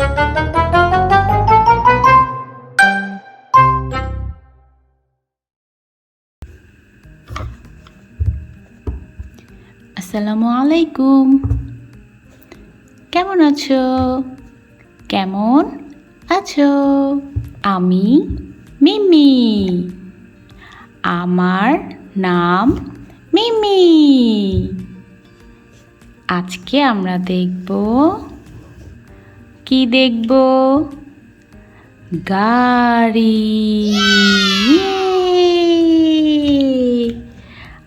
আসসালামু আলাইকুম। কেমন আছো? কেমন আছো? আমি মিমি। আমার নাম মিমি। আজকে আমরা দেখব কি দেখব? গাড়ি।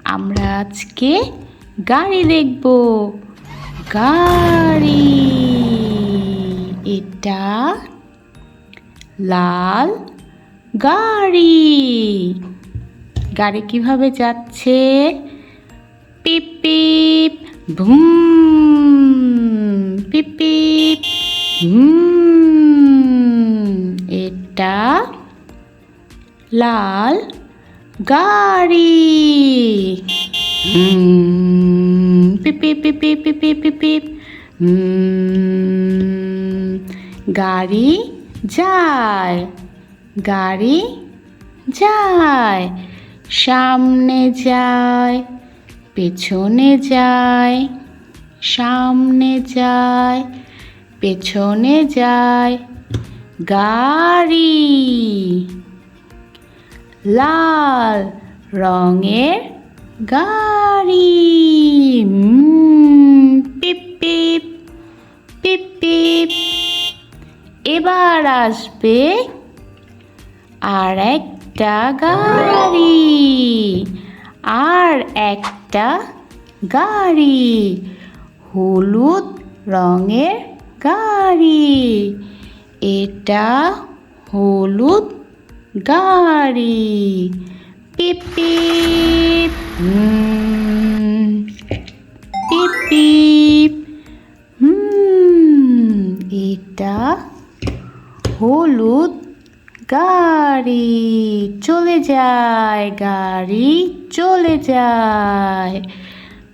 আমরা আজকে গাড়ি দেখব। গাড়ি। এটা লাল গাড়ি। গাড়ি কীভাবে যাচ্ছে? পিপ পিপ, ভুম। পিপ পিপ। হুম এটা লাল গাড়ি। গাড়ি যায় গাড়ি যায় সামনে যায় পেছনে যায় সামনে যায় পেছনে যায় গাড়ি লাল রঙের গাড়ি। পিপ। এবার আসবে আর একটা গাড়ি। আর একটা গাড়ি। হলুদ রঙের গাড়ি। এটা হলুদ গাড়ি। পিপ পিপ পিপ পিপ এটা হলুদ গাড়ি। চলে যায়, গাড়ি চলে যায়।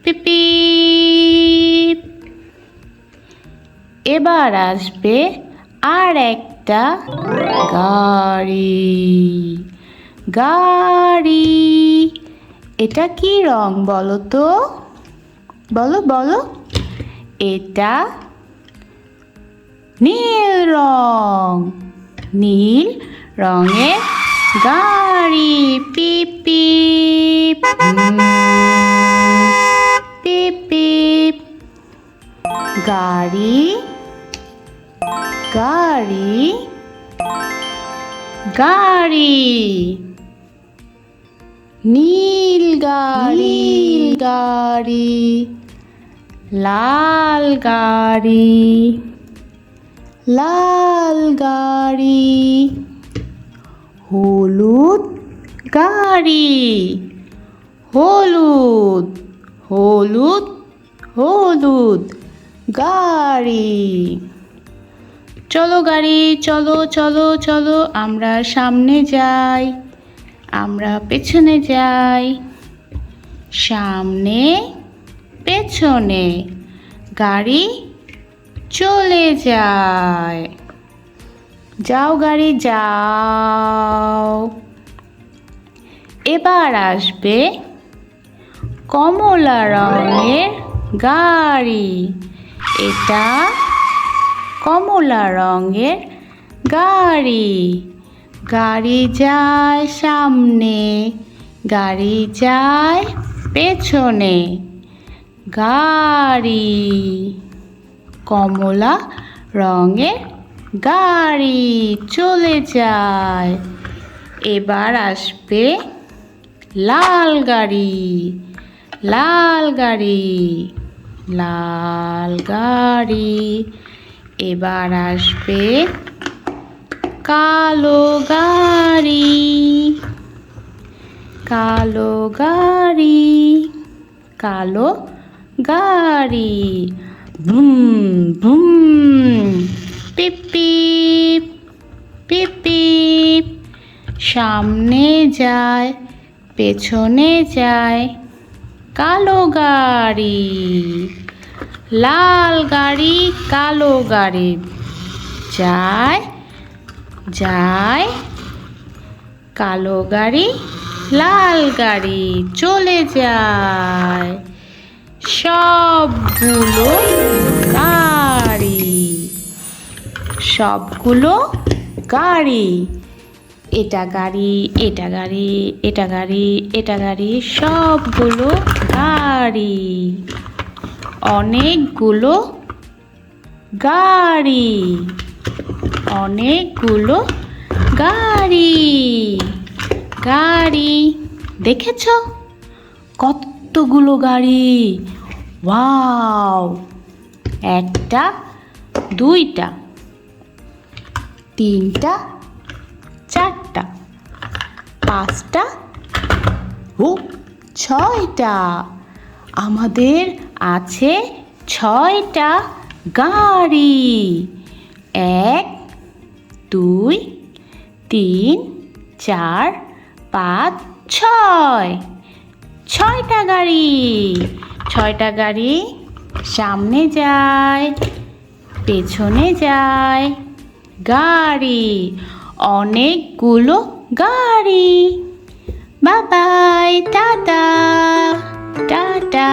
পিপিপ এবার আসবে আর একটা গাড়ি। গাড়ি। এটা কি রং বলো তো? বলো বলো। এটা নীল রং। নীল রঙের গাড়ি। পিপ পিপ। গাড়ি গাড়ি গাড়ি নীল গাড়ি নীল গাড়ি লাল গাড়ি লাল গাড়ি হলুদ গাড়ি হলুদ হলুদ হলুদ গাড়ি। চলো গাড়ি, চলো চলো চলো, আমরা সামনে যাই, আমরা পেছনে যাই। সামনে, পেছনে গাড়ি চলে যায়। যাও গাড়ি, যাও। এবার আসবে কমলা রঙের গাড়ি। এটা কমলা রঙের গাড়ি। গাড়ি যায় সামনে, গাড়ি যায় পেছনে। গাড়ি। কমলা রঙের গাড়ি চলে যায়। এবার আসবে লাল গাড়ি। লাল গাড়ি লাল গাড়ি। এবার আসবে কালো গাড়ি। কালো গাড়ি কালো গাড়ি। ভুম ভুম। পিপ পিপ পিপ পিপ। সামনে যায়, পেছনে যায় কালো গাড়ি। লাল গাড়ি, কালো গাড়ি। যায় যায় কালো গাড়ি, লাল গাড়ি চলে যায়। সবগুলো গাড়ি সবগুলো গাড়ি। এটা গাড়ি এটা গাড়ি এটা গাড়ি এটা গাড়ি, সবগুলো গাড়ি। অনেকগুলো গাড়ি। অনেকগুলো গাড়ি। গাড়ি, দেখেছ? কতগুলো গাড়ি? ওয়াও! একটা, দুইটা, তিনটা, চারটা, পাঁচটা, ও, ছয়টা। আমাদের আছে ছয়টা গাড়ি। এক, দুই, তিন, চার, পাঁচ, ছয়। ছয়টা গাড়ি। ছয়টা গাড়ি সামনে যায়, পেছনে যায়। গাড়ি, অনেকগুলো গাড়ি। বাবাই, টাটা টাটা।